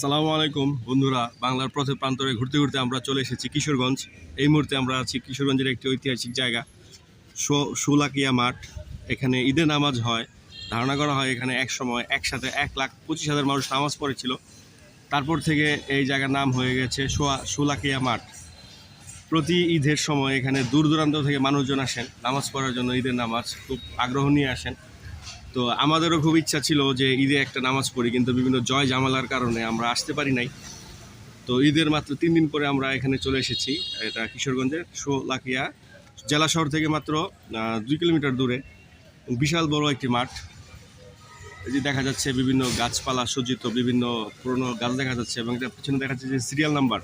আসসালামু আলাইকুম। বন্ধুরা, বাংলার পথে প্রান্তরে ঘুরতে ঘুরতে আমরা চলে এসেছি কিশোরগঞ্জ। এই মুহূর্তে আমরা আছি কিশোরগঞ্জের একটি ঐতিহাসিক জায়গা শোলাকিয়া মাঠ। এখানে ঈদের নামাজ হয়, ধারণা করা হয় এখানে এক সময় একসাথে এক লাখ পঁচিশ হাজার মানুষ নামাজ পড়েছিল। তারপর থেকে এই জায়গার নাম হয়ে গেছে শোয়া, শোলাকিয়া মাঠ। প্রতি ঈদের সময় এখানে দূর দূরান্ত থেকে মানুষজন আসেন নামাজ পড়ার জন্য, ঈদের নামাজ। খুব আগ্রহ নিয়ে আসেন। তো আমাদেরও খুব ইচ্ছা ছিল যে ঈদে একটা নামাজ পড়ি, কিন্তু বিভিন্ন জয় জামালার কারণে আমরা আসতে পারি নাই। তো ঈদের মাত্র তিন দিন পরে আমরা এখানে চলে এসেছি, এটা কিশোরগঞ্জের শোলাকিয়া জেলা শহর থেকে মাত্র দুই কিলোমিটার দূরে। বিশাল বড় একটি মাঠ। এই যে দেখা যাচ্ছে বিভিন্ন গাছপালা সজ্জিত, বিভিন্ন পুরনো গাছ দেখা যাচ্ছে এবং এটার পিছনে দেখা যাচ্ছে যে সিরিয়াল নাম্বার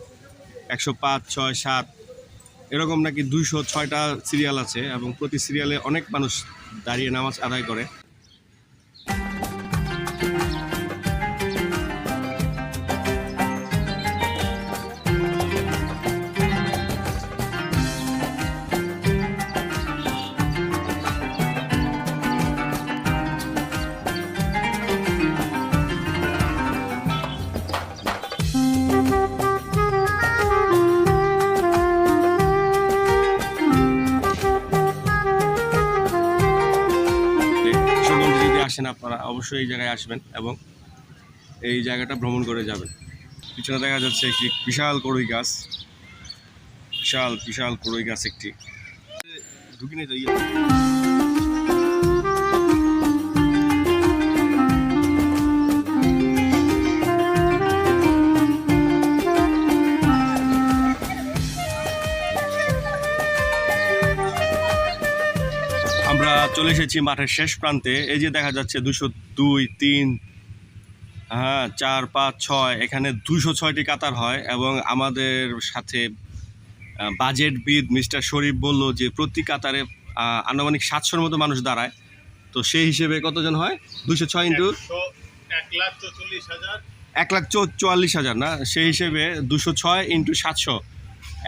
একশো পাঁচ, ছয়, সাত। এরকম নাকি দুইশো ছয়টা সিরিয়াল আছে এবং প্রতি সিরিয়ালে অনেক মানুষ দাঁড়িয়ে নামাজ আদায় করে। আসেন আপনারা, অবশ্যই এই জায়গায় আসবেন এবং এই জায়গাটা ভ্রমণ করে যাবেন। পিছনে দেখা যাচ্ছে একটি বিশাল কড়ই গাছ। বিশাল বিশাল কড়ই গাছ একটি। ঢুকিনে যাই আমরা চলে এসেছি মাঠের শেষ প্রান্তে। এই যে দেখা যাচ্ছে দুশো দুই তিন হ্যাঁ চার পাঁচ ছয় এখানে দুশো ছয়টি কাতার হয় এবং আমাদের সাথে বাজেট বিদ মিস্টার শরীফ বলল যে প্রতি কাতারে আনুমানিক সাতশোর মতো মানুষ দাঁড়ায়। তো সেই হিসেবে কতজন হয়? দুশো ছয় ইন্টু এক লাখ চুয়াল্লিশ হাজার না? সেই হিসেবে দুশো ছয় ইন্টু সাতশো।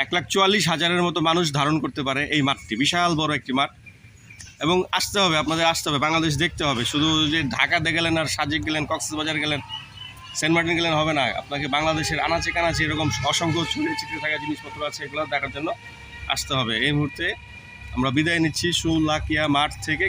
এক লাখ চুয়াল্লিশ হাজারের মতো মানুষ ধারণ করতে পারে এই মাঠটি। বিশাল বড় একটি মাঠ। এবং আসতে হবে, আপনাদের আসতে হবে, বাংলাদেশ দেখতে হবে। শুধু যে ঢাকাতে গেলেন আর সাজেক গেলেন, কক্সবাজার গেলেন, সেন্ট মার্টিন গেলেন হবে না। আপনাকে বাংলাদেশের আনাচে কানাচে এরকম অসংখ্য ছড়িয়ে ছিটিয়ে থাকা জিনিসপত্র আছে, এগুলো দেখার জন্য আসতে হবে। এই মুহূর্তে আমরা বিদায় নিচ্ছি সুলাকিয়া মাঠ থেকে।